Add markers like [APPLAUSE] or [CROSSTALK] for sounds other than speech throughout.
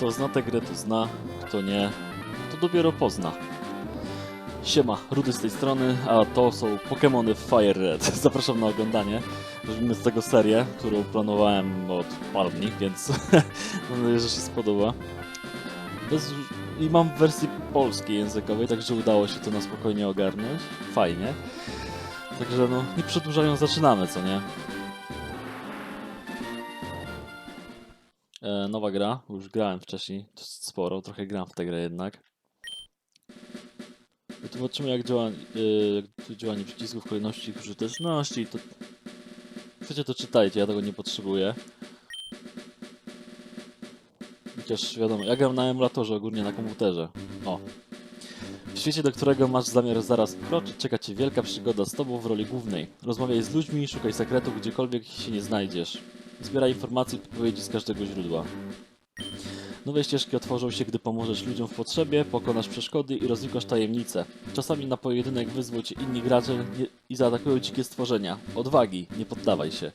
Kto zna tę grę, to zna, kto nie, to dopiero pozna. Siema, Rudy z tej strony, a to są Pokémony Fire Red. [LAUGHS] Zapraszam na oglądanie. Robimy z tego serię, którą planowałem od paru dni, więc [LAUGHS] mam nadzieję, że się spodoba. Bez... I mam w wersji polskiej językowej, także udało się to na spokojnie ogarnąć. Fajnie. Także no, nie przedłużając, zaczynamy, co nie? E, nowa gra, już grałem wcześniej, sporo, trochę gram w tę grę jednak. I Zobaczymy jak działa yy, jak działanie przycisków, kolejności ich użyteczności. To... Chcecie to czytajcie, ja tego nie potrzebuję. Chociaż wiadomo, ja gram na emulatorze, ogólnie na komputerze. O. W świecie, do którego masz zamiar zaraz wkroczyć, czeka cię wielka przygoda z tobą w roli głównej. Rozmawiaj z ludźmi, szukaj sekretów, gdziekolwiek się nie znajdziesz. Zbieraj informacje i podpowiedzi z każdego źródła. Nowe ścieżki otworzą się, gdy pomożesz ludziom w potrzebie, pokonasz przeszkody i rozwikasz tajemnice. Czasami na pojedynek wyzwą cię inni gracze i zaatakują dzikie stworzenia. Odwagi, nie poddawaj się.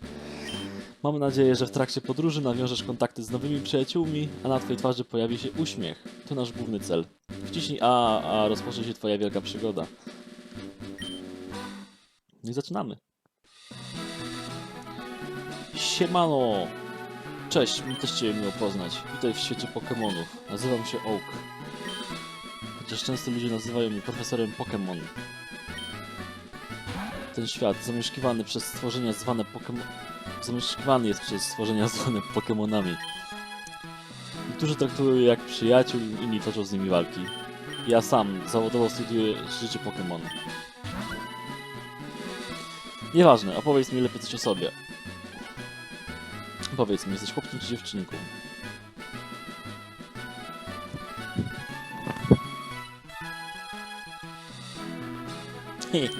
Mamy nadzieję, że w trakcie podróży nawiążesz kontakty z nowymi przyjaciółmi, a na twojej twarzy pojawi się uśmiech. To nasz główny cel. Wciśnij A, a rozpocznie się twoja wielka przygoda. No i zaczynamy. Siemano! Cześć, mi też Cię miło poznać. Witaj w świecie Pokémonów. Nazywam się Oak. Chociaż często ludzie nazywają mnie profesorem Pokémon. Ten świat, zamieszkiwany przez stworzenia zwane Pokémon... Zamieszkiwany jest przez stworzenia zwane Pokémonami. Niektórzy traktują je jak przyjaciół, inni toczą z nimi walki. Ja sam zawodowo studiuję życie Pokémon. Nieważne, opowiedz mi lepiej coś o sobie. Powiedz mi, jesteś chłopcem czy dziewczynką?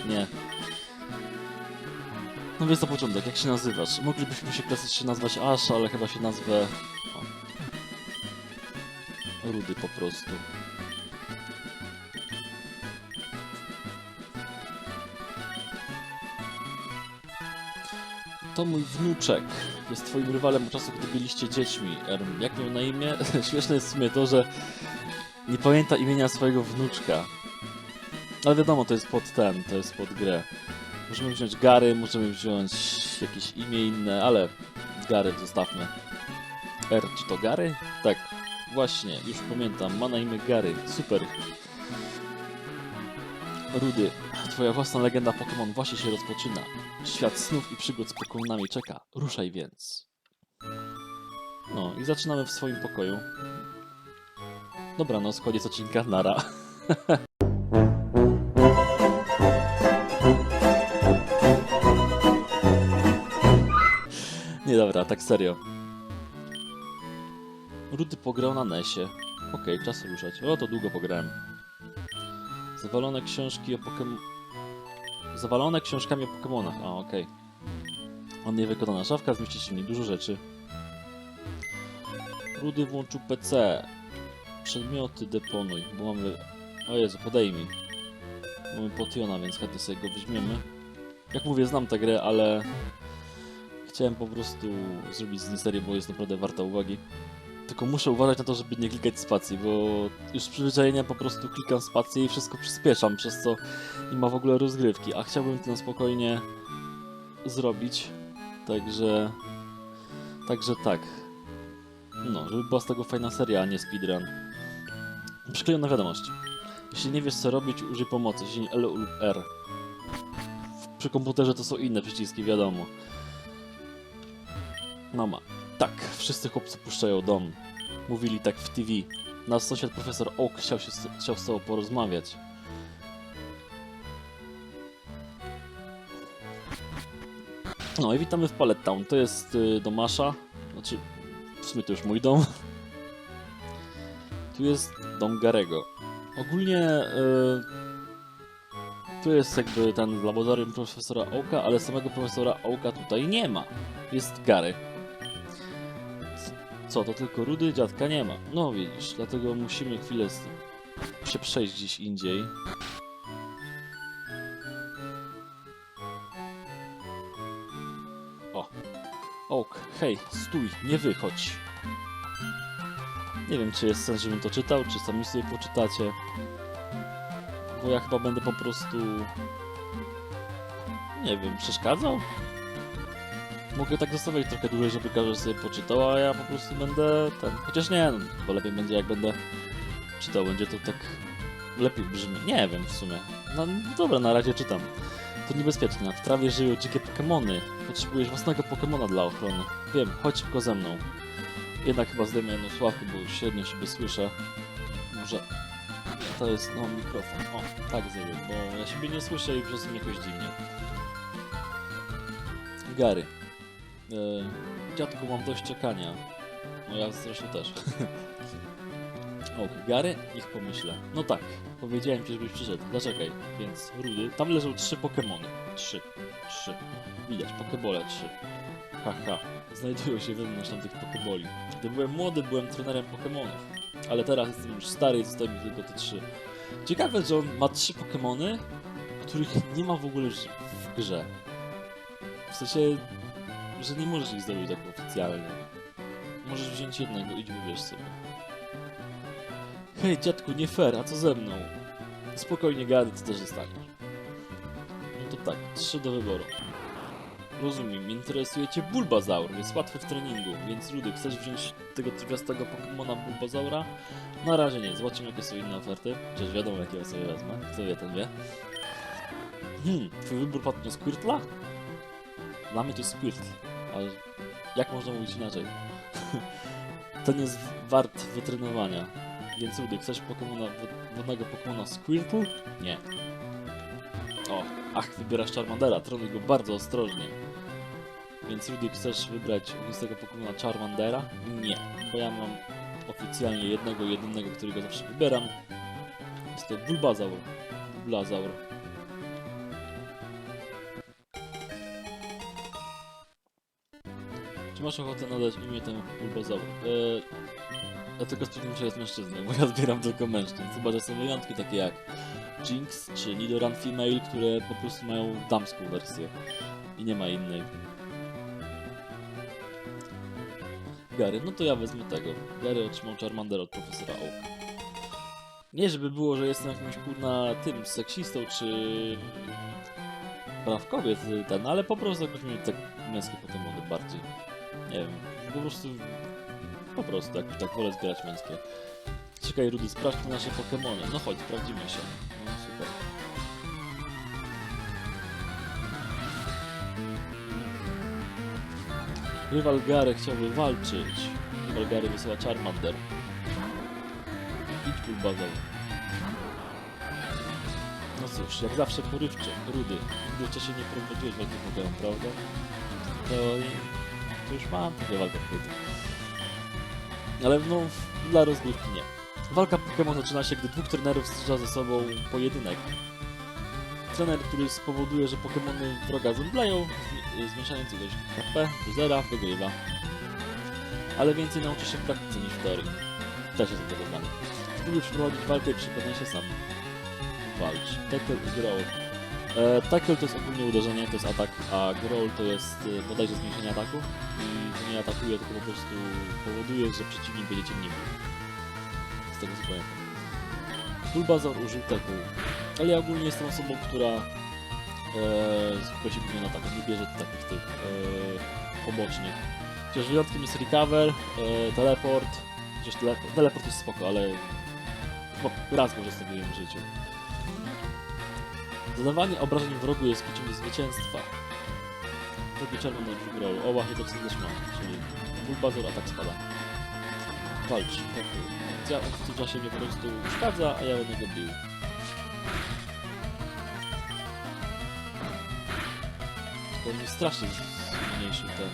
nie. No więc to początek, jak się nazywasz? Moglibyśmy się klasycznie nazwać Ash, ale chyba się nazwę... O. Rudy po prostu. To mój wnuczek. Jest twoim rywalem od czasu, gdy byliście dziećmi. Erm, jak miał na imię? [LAUGHS] Śmieszne jest w sumie to, że nie pamięta imienia swojego wnuczka. Ale wiadomo, to jest pod ten, to jest pod grę. Możemy wziąć Gary, możemy wziąć jakieś imię inne, ale Gary zostawmy. R, czy to Gary? Tak, właśnie, już pamiętam, ma na imię Gary. Super. Rudy, twoja własna legenda Pokémon właśnie się rozpoczyna. Świat snów i przygód z Pokémonami czeka. Ruszaj więc. No i zaczynamy w swoim pokoju. Dobranoc, koniec odcinka, nara. [LAUGHS] Nie dobra, tak serio. Rudy pograł na Nesie. Okej, czas ruszać. O, to długo pograłem. Zawalone książki o Pokémon... Zawalone książkami o Pokémonach. A, okej. On niewykonana szafka, zmieści się w niej dużo rzeczy. Rudy włączył PC. Przedmioty deponuj, bo mamy... O Jezu, podejmij. Mamy Potiona, więc chętnie sobie go weźmiemy. Jak mówię, znam tę grę, ale... Chciałem po prostu zrobić z niej serię, bo jest naprawdę warta uwagi. Tylko muszę uważać na to, żeby nie klikać spacji, bo już z przyzwyczajenia po prostu klikam spację i wszystko przyspieszam, przez co nie ma w ogóle rozgrywki, a chciałbym to spokojnie zrobić, także... Także tak. No, żeby była z tego fajna seria, a nie speedrun. Przyklejona wiadomość. Jeśli nie wiesz co robić, użyj pomocy, ciśnij L lub R. Przy komputerze to są inne przyciski, wiadomo. Mama. Tak, wszyscy chłopcy puszczają dom. Mówili tak w TV. Nasz sąsiad profesor Oak chciał, się, chciał z tobą porozmawiać. No i witamy w Pallet Town. To jest y, dom Asha. Znaczy, w sumie to już mój dom. Tu jest dom Garego. Ogólnie y, tu jest jakby ten laboratorium profesora Oaka, ale samego profesora Oaka tutaj nie ma. Jest Gary. Co, to tylko rudy? Dziadka nie ma. No widzisz, dlatego musimy chwilę z... się przejść gdzieś indziej. O. Oak, hej, stój, nie wychodź. Nie wiem, czy jest sens, żebym to czytał, czy sami sobie poczytacie. Bo ja chyba będę po prostu... Nie wiem, przeszkadzał? Mogę tak zostawiać trochę dłużej, żeby każdy sobie poczytał, a ja po prostu będę ten... Chociaż nie, no, chyba lepiej będzie jak będę czytał, będzie to tak lepiej brzmi. Nie wiem w sumie. No dobra, na razie czytam. To niebezpieczne. W trawie żyją dzikie Pokemony. Potrzebujesz własnego Pokemona dla ochrony. Wiem, chodź szybko ze mną. Jednak chyba zdejmę jedną słuchawkę, bo średnio siebie słyszę. Może... To jest, no, mikrofon. O, tak zrobię, bo ja siebie nie słyszę i przez to jakoś dziwnie. Gary. E, dziadku, mam dość czekania. No ja zresztą też. [LAUGHS] o, Gary? Ich pomyślę. No tak, powiedziałem ci, żebyś przyszedł. Zaczekaj, więc Rudy. Tam leżą trzy Pokemony. Trzy. Trzy. Widać, Pokebole trzy. Haha, znajdują się wewnątrz tamtych Pokeboli. Gdy byłem młody, byłem trenerem Pokemonów. Ale teraz jestem już stary i zostały mi tylko te trzy. Ciekawe, że on ma trzy Pokemony, których nie ma w ogóle w w grze. W sensie, że nie możesz ich zdobyć tak oficjalnie. Możesz wziąć jednego, idź wybierz sobie. Hej, dziadku, nie fair, a co ze mną? Spokojnie, Gary, ty też zostaniesz. No to tak, trzy do wyboru. Rozumiem, interesuje cię Bulbazaur, jest łatwy w treningu, więc Rudy, chcesz wziąć tego trwiastego Pokemona Bulbazaura? Na razie nie, zobaczymy jakie są inne oferty. Przecież wiadomo jakie ja sobie wezmę, kto wie ten wie. Hmm, twój wybór padł na Squirtla? To jest Squirtl, ale jak można mówić inaczej? [LAUGHS] Ten jest wart wytrenowania. Więc Rudy, chcesz Pokemona, wod- wodnego Pokemona Squirtle? Nie. O, ach, wybierasz Charmandera, trenuj go bardzo ostrożnie. Więc Rudy, chcesz wybrać ognistego Pokemona Charmandera? Nie, bo ja mam oficjalnie jednego, jedynego, którego zawsze wybieram. Jest to Bulbazaur. Bulbazaur. Masz ochotę nadać imię temu Bulbazaur? Eee, tylko stwierdziłem, że jest mężczyzną, bo ja zbieram tylko mężczyzn. Chyba, że są wyjątki takie jak Jinx czy Nidoran Female, które po prostu mają damską wersję i nie ma innej. Gary, no to ja wezmę tego. Gary otrzymał Charmander od profesora Oak. Nie, żeby było, że jestem jakimś kurna tym seksistą czy prawkowiec ten, ale po prostu jakoś mi tak męskie Pokemony bardziej. Nie wiem, po prostu po prostu, jak tak wolę zbierać męskie. Czekaj, Rudy, sprawdź tu nasze Pokemony. No chodź, sprawdzimy się. No super. Rywal Gary chciałby walczyć. Rywal Gary wysyła Charmander. Idź Bulbazaur. No cóż, jak zawsze porywczy. Rudy, nigdy wcześniej nie prowadziłeś walki Pokémon, prawda? To, to już mam takie walkę wtedy. Ale no, dla rozgrywki nie. Walka Pokémon zaczyna się, gdy dwóch trenerów strzela ze sobą pojedynek. Trener, który spowoduje, że Pokémony wroga zemdleją, zmi- zmniejszając ilość HP do zera, wygrywa. Ale więcej nauczy się w praktyce niż w teorii. Też jest tego zdanie. Spróbuj przeprowadzić walkę i przekonaj się sam. Walcz. I growl. E, tackle to jest ogólnie uderzenie, to jest atak, a growl to jest e, bodajże zmniejszenie ataku. I to nie atakuje, tylko po prostu powoduje, że przeciwnik będzie bił. Z tego co pamiętam. Bulbazaur użył tackle. Ale ja ogólnie jestem osobą, która e, skupia się głównie na ataku, nie bierze takich tych e, pobocznych. Chociaż wyjątkiem jest recover, e, teleport, chociaż teleport, teleport jest spoko, ale chyba raz korzystałem w życiu. Zadawanie obrażeń wrogu jest do zwycięstwa. Drugi czerwony w grolu. O, właśnie to mam, czyli Bulbazaur atak spada. Walcz, tak. Ja w tym czasie mnie po prostu przeszkadza, a ja będę go bił. To mnie strasznie zmniejszył ten...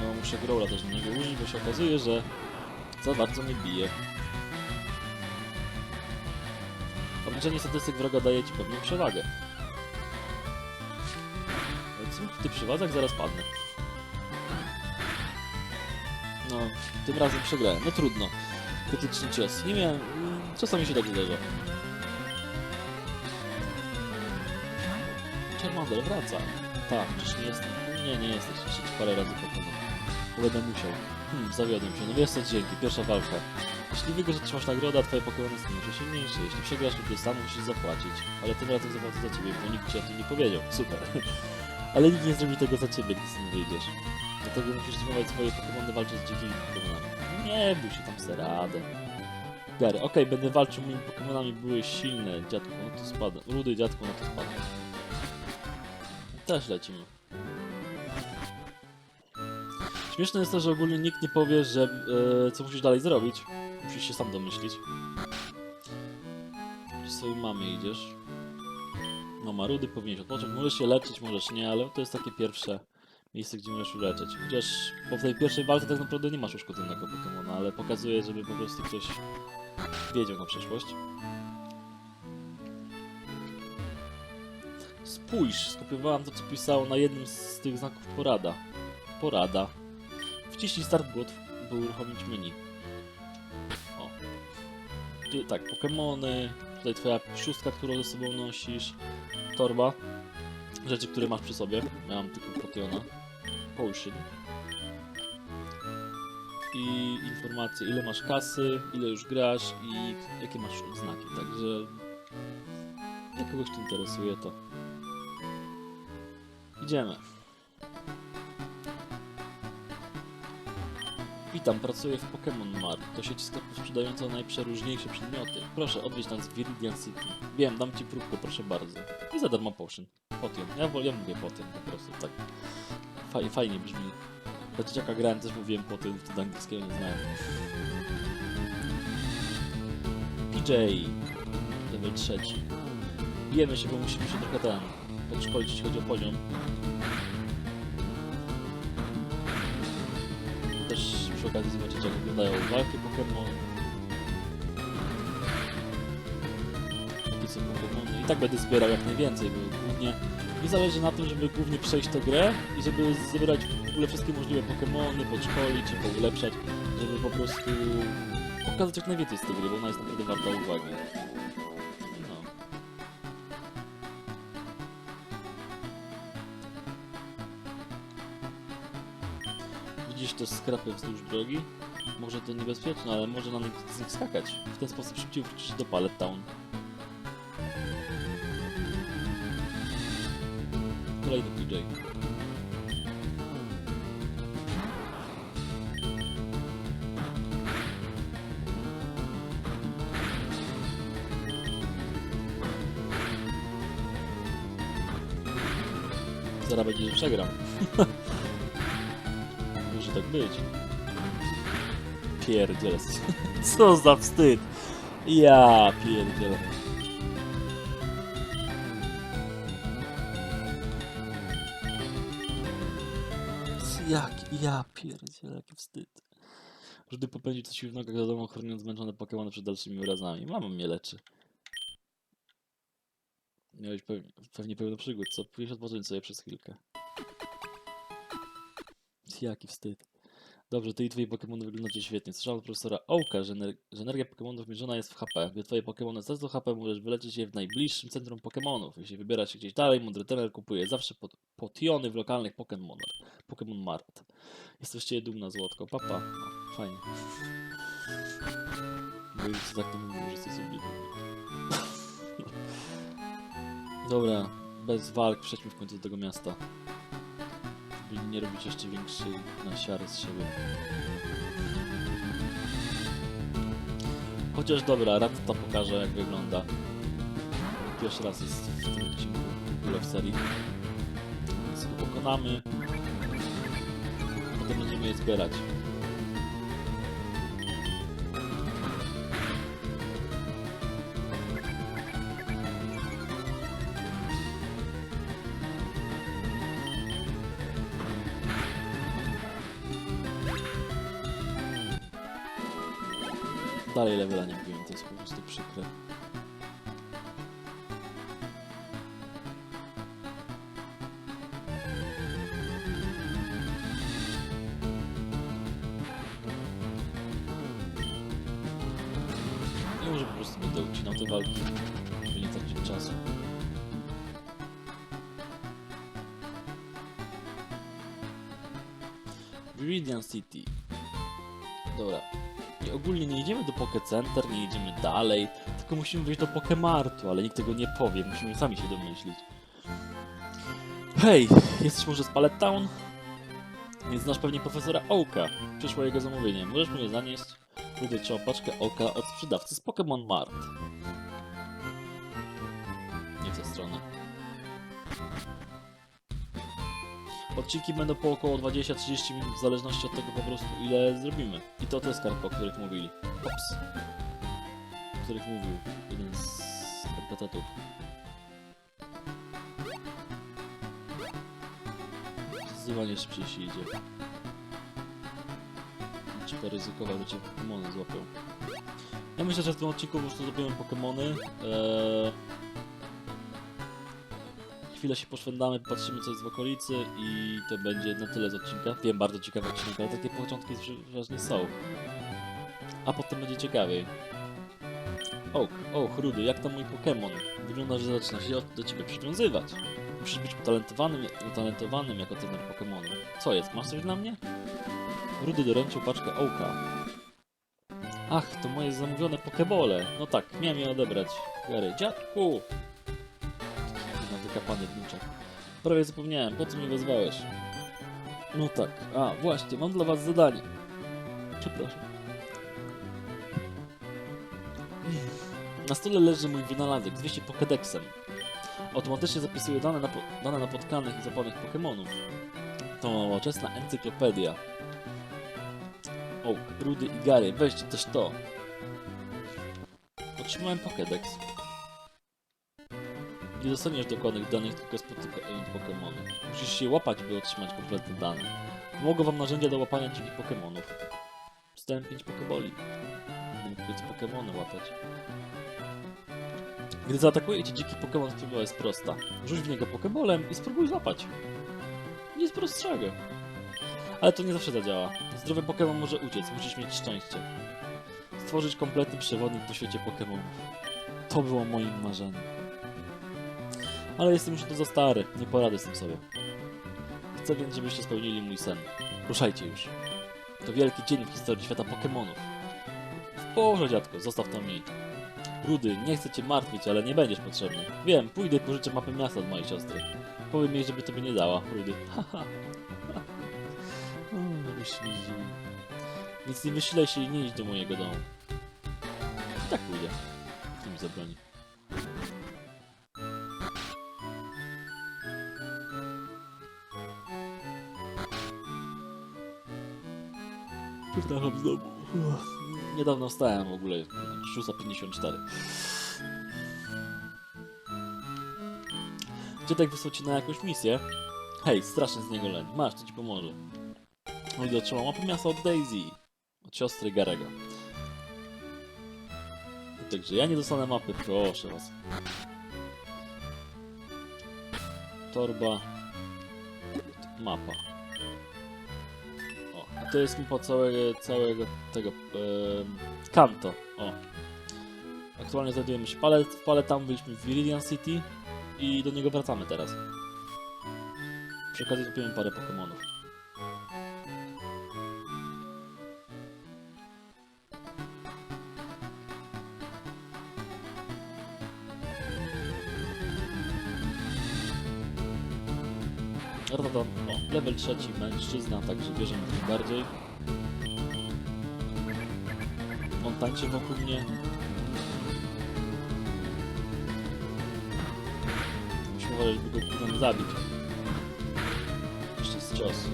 No, muszę Growla też na niego użyć, bo się okazuje, że za bardzo mnie bije. Obliczenie statystyk wroga daje ci pewną przewagę. Co? W tych przewadzach zaraz padnę. No, tym razem przegrałem. No trudno. Krytyczny cios. Nie miałem... Czasami się tak zdarza. Charmander wraca. Tak, przecież nie jestem... Nie, nie jesteś. Jeszcze ci parę razy pokonam. Bo będę musiał. Hmm, zawiodłem się. No wiesz co, dzięki. Pierwsza walka. Jeśli wygrasz, otrzymasz nagrodę, a twoje Pokémony są już silniejsze. Jeśli przegrasz lub dostaną, musisz zapłacić. Ale tym razem zapłacę za ciebie, bo nikt ci o tym nie powiedział. Super. [LAUGHS] Ale nikt nie zrobi tego za ciebie, gdy z tym wyjdziesz. Dlatego musisz trenować swoje Pokémony walczyć z dzikimi Pokémonami. Nie bój się tam se radę. Gary, okej, będę walczył moimi Pokémonami, były silne. Dziadku, no to spada. Rudy dziadku, no to spada. Też lecimy. Śmieszne jest to, że ogólnie nikt nie powie, że e, co musisz dalej zrobić. Musisz się sam domyślić. Czy swojej mamy idziesz? Mama Rudy, powinieneś odpocząć. Możesz się leczyć, możesz nie, ale to jest takie pierwsze miejsce, gdzie możesz uleczyć. Chociaż po tej pierwszej walce tak naprawdę nie masz uszkodzonego Pokemona, ale pokazuje, żeby po prostu ktoś wiedział na przyszłość. Spójrz, skopiowałam to, co pisało na jednym z tych znaków porada. Porada. Wciśnij start by uruchomić menu. Tu, tak, Pokemony, tutaj twoja szóstka, którą ze sobą nosisz, torba, rzeczy, które masz przy sobie. Miałam tylko Potiona. Potion. I informacje, ile masz kasy, ile już grasz i jakie masz znaki. Także jak kogoś to interesuje, to idziemy. Witam, pracuję w Pokémon Mart. To sieć sklepów sprzedająca najprzeróżniejsze przedmioty. Proszę, odwiedź nas w Viridian City. Wiem, dam ci próbkę, proszę bardzo. I za darmo potion. Potion. Ja, ja mówię potion po prostu, tak. Faj, fajnie brzmi. Dla dzieciaka grałem też mówiłem potion, wtedy angielskiego nie znałem. PJ. Level trzeci. Bijemy się, bo musimy się trochę ten... podszkolić, jeśli chodzi o poziom. Przy okazji zobaczyć, jak wyglądają walki Pokémon. Jakie są Pokémony. I tak będę zbierał jak najwięcej, bo głównie mi zależy na tym, żeby głównie przejść tę grę i żeby zebrać w ogóle wszystkie możliwe Pokémony, podszkolić i poulepszać, żeby po prostu pokazać jak najwięcej z tej gry, bo ona jest naprawdę warta uwagi. Widzisz te skrapy wzdłuż drogi? Może to niebezpieczne, ale może na nich, z nich skakać. W ten sposób szybciej wrócisz do Pallet Town. Kolejny PJ. Zaraz będzie, przegram. [LAUGHS] Może tak być. Pierdziele. [LAUGHS] Co za wstyd. Ja pierdzielę. Jak ja pierdzielę, jaki wstyd. Rudy popędził coś w nogach do domu, chroniąc zmęczone Pokémony przed dalszymi urazami. Mama mnie leczy. Miałeś pewnie, pewnie pełno przygód, co? Pójdziesz odpocząć sobie przez chwilkę. Jaki wstyd. Dobrze, ty i twoi Pokémony wyglądacie świetnie. Słyszałem od profesora Ołka, że, ener- że energia Pokémonów mierzona jest w HP. Gdy twoje Pokémony stracą HP, możesz wyleczyć je w najbliższym centrum Pokémonów. Jeśli wybierasz się gdzieś dalej, mądry trener kupuje zawsze pot- potiony w lokalnych Pokémonach. Pokémon Mart. Jesteście dumna, Złotko. Papa. O, fajnie. Bo już tak nie mówił, że jesteś sobie [LAUGHS] Dobra, bez walk przejdźmy w końcu do tego miasta. Żeby nie robić jeszcze większej nasiary z siebie. Chociaż dobra, Rattata pokaże jak wygląda. Pierwszy raz jest w tym odcinku w ogóle w serii. Więc pokonamy. Potem będziemy je zbierać. Dalej levela nie wbiłem, to jest po prostu przykre. Nie może po prostu będę ucinał te walki, żeby nie tracić czasu. Viridian City. Ogólnie nie idziemy do Poke Center, nie idziemy dalej, tylko musimy wyjść do Pokemartu, ale nikt tego nie powie, musimy sami się domyślić. Hej, jesteś może z Pallet Town? Więc znasz pewnie profesora Oaka. Przyszło jego zamówienie. Możesz mnie zanieść? Wyjdę trzeba paczkę Oaka od sprzedawcy z Pokémon Mart. Odcinki będą po około 20-30 minut, w zależności od tego po prostu ile zrobimy. I to te skarpy, o których mówili. Ops. O których mówił jeden z kompetetów. Zdecydowanie szybciej się idzie. Trzeba ryzykować, że cię Pokemony złapią. Ja myślę, że w tym odcinku po prostu zrobimy Pokemony. Eee... Chwilę się poszwędamy, patrzymy co jest w okolicy i to będzie na tyle z odcinka. Wiem, bardzo ciekawy odcinek, ale takie początki przeważnie są. A potem będzie ciekawiej. Och, och, Rudy, jak tam mój Pokémon? Wygląda, że zaczyna się do ciebie przywiązywać. Musisz być utalentowanym, utalentowanym jako trener Pokémonu. Co jest, masz coś dla mnie? Rudy doręczył paczkę Ołka. Ach, to moje zamówione Pokebole. No tak, miałem je odebrać. Gary, dziadku! Wnuczek. Prawie zapomniałem, po co mnie wezwałeś? No tak, a właśnie, mam dla was zadanie. Przepraszam. Na stole leży mój wynalazek, zwieście Pokédexem. Automatycznie zapisuje dane, napo dane napotkanych i zapanych Pokémonów. To nowoczesna encyklopedia. O, Rudy i Gary, weźcie też to. Otrzymałem Pokédex. Nie dostaniesz dokładnych danych, tylko spotykając Pokémony. Musisz się łapać, by otrzymać kompletne dane. Pomogą wam narzędzia do łapania dzikich Pokémonów. Dostałem 5 Pokéboli. Będę mógł Pokémony łapać. Gdy zaatakuje cię dziki Pokémon, spróbuła jest prosta. Rzuć w niego Pokébolem i spróbuj złapać. Nic prostszego. Ale to nie zawsze zadziała. Zdrowy Pokémon może uciec, musisz mieć szczęście. Stworzyć kompletny przewodnik po świecie Pokémonów. To było moim marzeniem. Ale jestem już tu za stary, nie poradzę z tym sobie. Chcę więc, żebyście spełnili mój sen. Ruszajcie już. To wielki dzień w historii świata Pokémonów. W porze, dziadko, zostaw to mi. Rudy, nie chcę cię martwić, ale nie będziesz potrzebny. Wiem, pójdę i pożyczę mapę miasta od mojej siostry. Powiem jej, żeby tobie nie dała, Rudy. [LAUGHS] Haha. Wyślij. Więc nie wysilaj się i nie idź do mojego domu. I tak pójdę. Mi zabroni? Znowu. Niedawno wstałem w ogóle. 6.54. Dziadek wysłał cię na jakąś misję. Hej, strasznie z niego leń. Masz, to ci pomoże. Mój otrzymał mapę miasta od Daisy. Od siostry Garego. Także ja nie dostanę mapy, proszę was. Torba. Mapa. To jest mapa całego, całego tego em, kanto. O. Aktualnie znajdujemy się w Pale, tam byliśmy w Viridian City i do niego wracamy teraz. Przy okazji kupimy parę Pokemonów. Trzeci mężczyzna, także bierzemy tym bardziej. On tańczy wokół mnie. Musimy uważać, by go potem zabić. Jeszcze ciosu.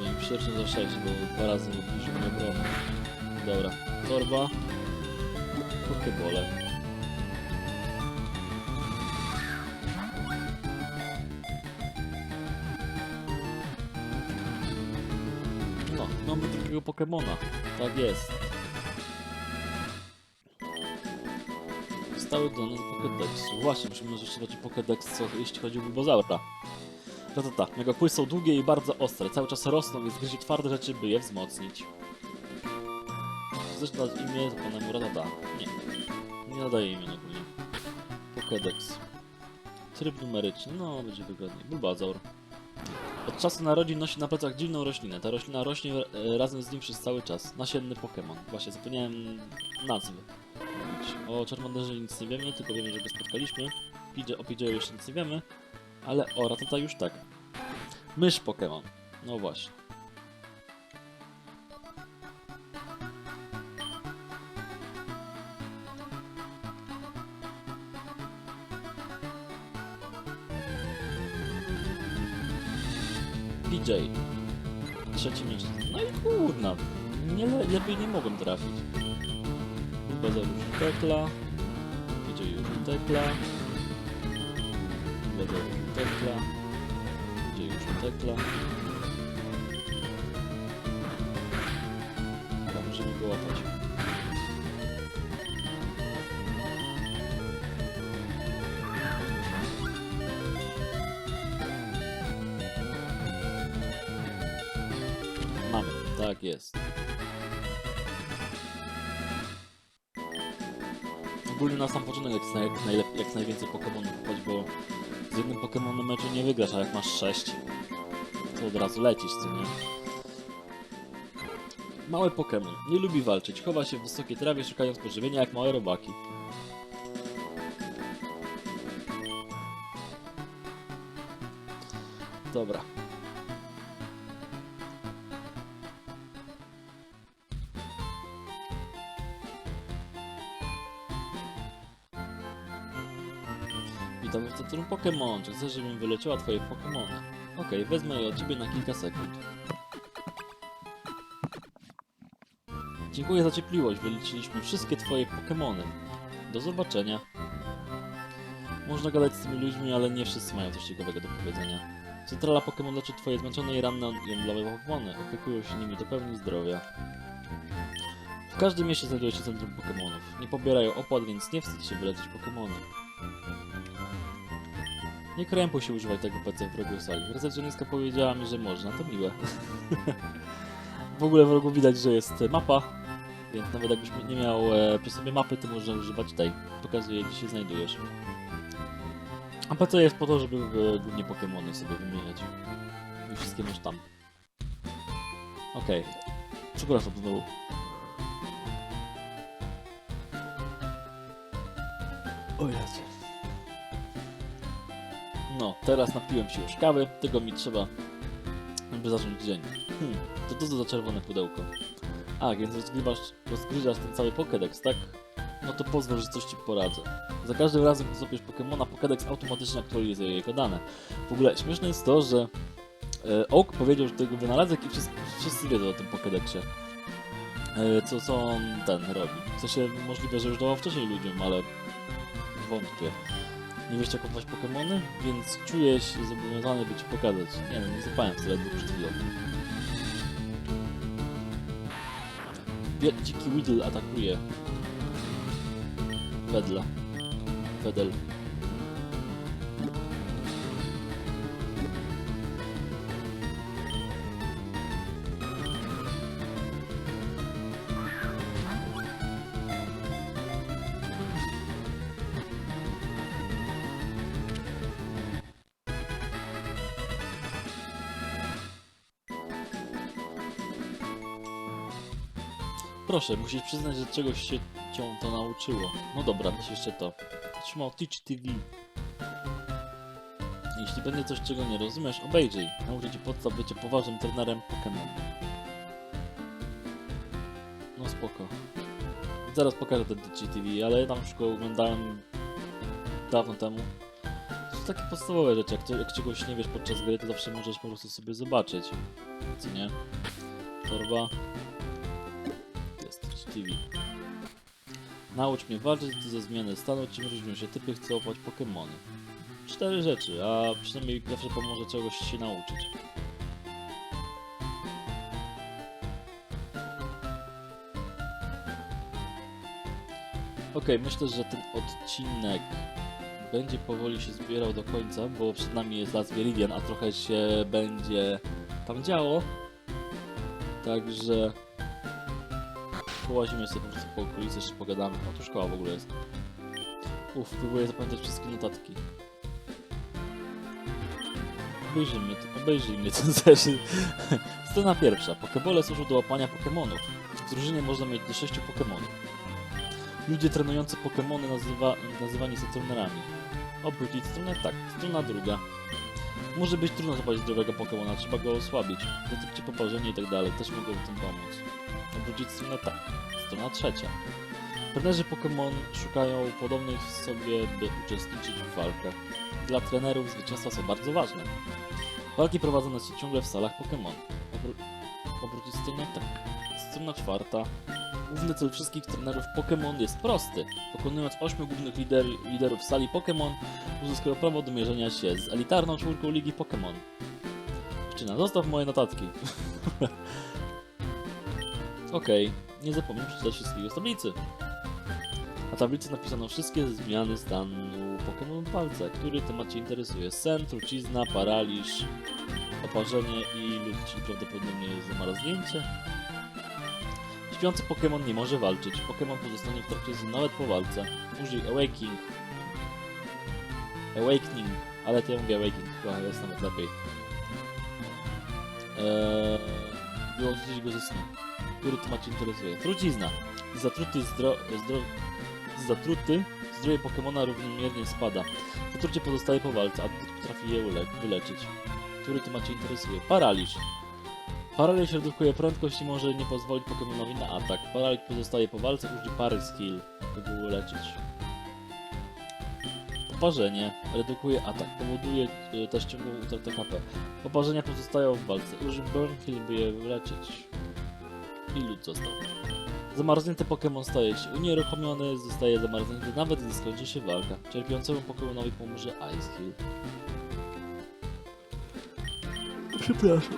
Nie, pierwszy za 6, bo dwa razy obniżył mnie obronę. Dobra, torba. Pokebole. No, mamy drugiego Pokemona. Tak jest. Stały do nas Pokédexu. Właśnie, musimy rozszywać Pokédex, co jeśli chodzi o Bulbazaura. Ratata. Mega kły są długie i bardzo ostre. Cały czas rosną i zgryzie twarde rzeczy, by je wzmocnić. Chcesz dać imię panemu Ratata? Nie. Nie nadaje imienia ogólnie. Pokédex. Tryb numeryczny, no będzie wygodniej. Bulbazaur. Od czasu narodzin nosi na plecach dziwną roślinę. Ta roślina rośnie e, razem z nim przez cały czas. Nasienny Pokémon. Właśnie zapomniałem nazwy. O Charmanderze nic nie wiemy, tylko wiemy, że go spotkaliśmy. Pidge, o Pidgeyu jeszcze nic nie wiemy. Ale o Ratata już tak. Mysz Pokémon. No właśnie. PJ. Trzeci mężczyzna. No i kurna. Nie, le- lepiej nie mogłem trafić. Bazar już tekla. PJ już tekla. Bazar już tekla. PJ już tekla. Tam możemy go. Tak jest. Ogólnie na sam początek jak, naj, jak, najwięcej Pokemonów choć bo z jednym Pokemonem meczu nie wygrasz, a jak masz 6, to od razu lecisz, co nie? Mały Pokemon. Nie lubi walczyć. Chowa się w wysokiej trawie, szukając pożywienia jak małe robaki. Dobra. Pokémon. Czy chcesz, żebym wyleciała twoje Pokémony? Okej, wezmę je od ciebie na kilka sekund. Dziękuję za cierpliwość. Wyliczyliśmy wszystkie twoje Pokémony. Do zobaczenia. Można gadać z tymi ludźmi, ale nie wszyscy mają coś ciekawego do powiedzenia. Centrala Pokémon leczy twoje zmęczone i ranne jądlowe Pokémony. Opiekują się nimi do pełni zdrowia. W każdym mieście znajduje się centrum Pokémonów. Nie pobierają opłat, więc nie wstydź się wyleczyć Pokémony. Nie krępuj się używać tego PC w rogu sali. Recepcjonistka powiedziała mi, że można, to miłe. [LAUGHS] w ogóle w rogu widać, że jest mapa, więc nawet jakbyś nie miał e, przy sobie mapy, to można używać tej. Pokazuje, gdzie się znajdujesz. A PC jest po to, żeby e, głównie Pokémony sobie wymieniać. I wszystkie masz tam. Okej. Przepraszam znowu. O Jezu. No, teraz napiłem się już kawy, tego mi trzeba, żeby zacząć dzień. Hmm, to co za czerwone pudełko. A, więc rozgrywasz, rozgryzasz ten cały Pokédex, tak? No to pozwól, że coś ci poradzę. Za każdym razem, gdy złapiesz Pokemona, Pokédex automatycznie aktualizuje jego dane. W ogóle śmieszne jest to, że e, Oak powiedział, że tego wynalazek i wszyscy, wszyscy wiedzą o tym Pokédexie. E, co, co on ten robi. W sensie możliwe, że już dawał wcześniej ludziom, ale wątpię nie jak kupować Pokemony, więc czuję się zobowiązany, by ci pokazać. Nie wiem, nie zapałem dwóch przed chwilą. Dziki Weedle atakuje. Wedla. Wedel. Proszę, musisz przyznać, że czegoś się cię to nauczyło. No dobra, weź jeszcze to. Trzymał Teach TV. Jeśli będzie coś, czego nie rozumiesz, obejrzyj. Nauczę ci podstaw bycia poważnym trenerem Pokémon. No spoko. Zaraz pokażę ten TV, ale ja tam już go oglądałem dawno temu. To są takie podstawowe rzeczy, jak, jak czegoś nie wiesz podczas gry, to zawsze możesz po prostu sobie zobaczyć. Co nie? Torba TV. Naucz mnie walczyć, ze zmiany stanu, czym różnią się typy, chcę łapać Pokemony. Cztery rzeczy, a przynajmniej zawsze pomoże czegoś się nauczyć. Okej, myślę, że ten odcinek będzie powoli się zbierał do końca, bo przed nami jest Las Viridian, a trochę się będzie tam działo. Także połazimy sobie po prostu po okolicy, jeszcze pogadamy. O, tu szkoła w ogóle jest. Uff, próbuję zapamiętać wszystkie notatki. Obejrzyj mnie, obejrzyj mnie ten zeszyt. [LAUGHS] Scena pierwsza. Pokebole służą do łapania Pokemonów. W drużynie można mieć do 6 Pokemonów. Ludzie trenujący Pokemony nazywa, nazywani są trenerami. Obrócić stronę? Tak. Strona druga. Może być trudno złapać zdrowego Pokemona, trzeba go osłabić. Wytrypcie poparzenie i tak dalej, też mogą w tym pomóc. Obrócić stronę? Tak. Strona trzecia. Trenerzy Pokémon szukają podobnych w sobie, by uczestniczyć w walkach. Dla trenerów zwycięstwa są bardzo ważne. Walki prowadzone są ciągle w salach Pokémon. Obró obrócić stronę tak. Strona czwarta. Główny cel wszystkich trenerów Pokémon jest prosty. Pokonując ośmiu głównych lider liderów sali Pokémon, uzyskają prawo do mierzenia się z elitarną czwórką Ligi Pokémon. Dziewczyna, zostaw moje notatki. [LAUGHS] Okej, nie zapomnij przeczytać wszystkiego z tablicy. Na tablicy napisano wszystkie zmiany stanu Pokémon Palca, który temat Cię interesuje. Sen, trucizna, paraliż, oparzenie i lub czyli prawdopodobnie zamarznięcie. Śpiący Pokémon nie może walczyć. Pokémon pozostanie w trakcie nawet po walce. Użyj Awakening. Awakening, ale to ja mówię Awakening, chyba jest nawet lepiej. Eee, wyłączyć go ze snu. Który temat Cię interesuje? Trucizna. Zatruty zdro... zdro zatruty, zdrowie Pokemona równomiernie spada. Zatrucie pozostaje po walce, a potrafi je ule wyleczyć. Który ty macie interesuje? Paraliż. Paraliż redukuje prędkość i może nie pozwolić Pokemonowi na atak. Paraliż pozostaje po walce, użyj pary skill, by go uleczyć. Poparzenie. Redukuje atak. Powoduje y, też ciągłą utratę HP. Poparzenia pozostają w walce. Użyj Burn Heal, by je wyleczyć. I lód został. Zamarznięty Pokémon staje się unieruchomiony, zostaje zamarznięty nawet gdy skończy się walka. Cierpiącemu Pokémonowi pomoże Ice Heal. Przepraszam.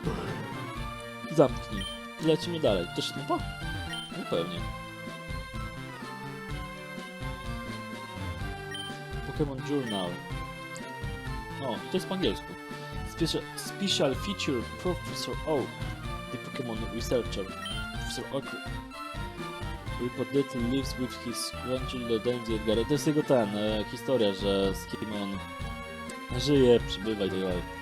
Zamknij. Lecimy dalej. To się nupa? No pewnie. Pokémon Journal. O, to jest po angielsku. Special, special feature Professor Oak, the Pokémon researcher. Professor Oak reportedly lives with his grandchildren Edgar. To jest jego ten, e, historia, że z kim on żyje, przybywa i tak dalej.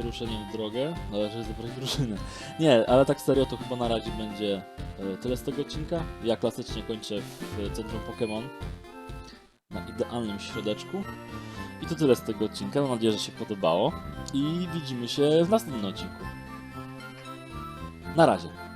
Wyruszeniem w drogę należy zebrać drużynę. Nie, ale tak serio to chyba na razie będzie e, tyle z tego odcinka. Ja klasycznie kończę w centrum Pokémon na idealnym środeczku. I to tyle z tego odcinka. Mam nadzieję, że się podobało. I widzimy się w następnym odcinku. Na razie.